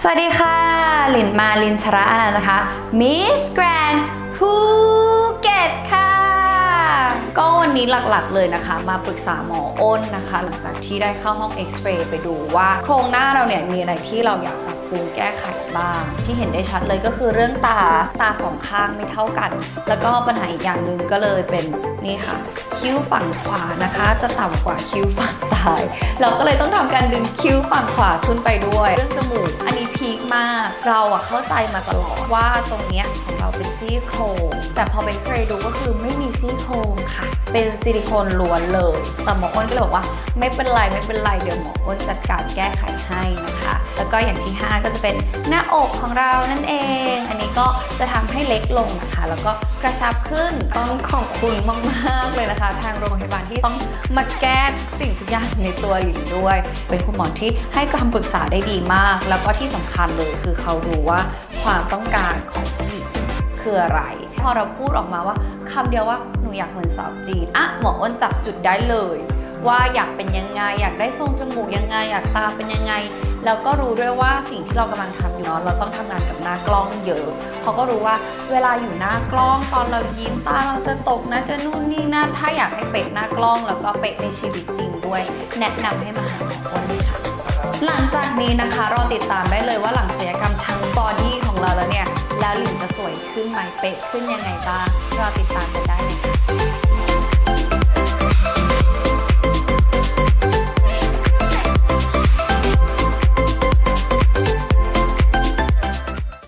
สวัสดีค่ะ ลินมาลินชระอนันต์นะคะมิสแกรนภูเก็ตค่ะ ก็วันนี้หลักๆเลยนะคะ มาปรึกษาหมออ้นนะคะ หลังจากที่ได้เข้าห้องเอ็กซเรย์ไปดูว่าโครงหน้าเราเนี่ยมีอะไรที่เราอยากปรับ ปรุงแก้ไขบ้าง ที่เห็นได้ชัดเลยก็คือเรื่องตาตาสองข้างไม่เท่ากัน แล้วก็ปัญหาอีกอย่างหนึ่งก็เลยเป็นนี่ค่ะ คิ้วฝั่งขวานะคะ จะต่ำกว่าคิ้วฝั่งซ้าย เราก็เลยต้องทำการดึงคิ้วฝั่งขวาขึ้นไปด้วย เรื่องจมูกอันนี้พีคมากเราอะเข้าใจมาตลอดว่าตรงเนี้ยของเราเป็นซี่โครงแต่พอไปเอ็กซเรย์ดูก็คือไม่มีซี่โครงค่ะ เป็นซิลิโคนล้วนเลย แต่หมออ้นก็เลยบอกว่า ไม่เป็นไรไม่เป็นไรเดี๋ยวหมออ้นจัดการแก้ไขให้นะ แล้วก็อย่างที่ 5 ก็จะเป็นหน้าอกของเรานั่นเอง อันนี้ก็จะทำให้เล็กลงนะคะ แล้วก็กระชับขึ้นต้องขอบคุณมากๆเลยนะคะ ทางโรงพยาบาลที่ต้องมาแก้ทุกสิ่งทุกอย่างในตัวหลินด้วย เป็นคุณหมอที่ให้คำปรึกษาได้ดีมาก แล้วก็ที่สำคัญเลยคือเขารู้ว่าความต้องการของผู้หญิงคืออะไร พอเราพูดออกมาว่าคำเดียวว่าหนูอยากเหมือนสาวจีนอะหมออ้นจับจุดได้เลย ว่าอยากเป็นยังไง อยากได้ทรงจมูกยังไง อยากตาเป็นยังไง แล้วก็รู้ด้วยว่าสิ่งที่เรากำลังทำอยู่เนาะเราต้องทำงานกับหน้ากล้องเยอะเขาก็รู้ว่าเวลาอยู่หน้ากล้องตอนเรายิ้มตาเราจะตกนะจะนู่นนี่นั่นถ้าอยากให้เป๊ะหน้ากล้องแล้วก็เป๊ะในชีวิตจริงด้วย แนะนำให้มาหาหมออ้นค่ะหลังจากนี้นะคะรอติดตามได้เลยว่าหลังศัลยกรรมทั้งบอดี้ของเราแล้วเนี่ย แล้วหลินจะสวยขึ้นไหมเป๊ะขึ้นยังไงบ้างรอติดตามกันได้เลยค่ะ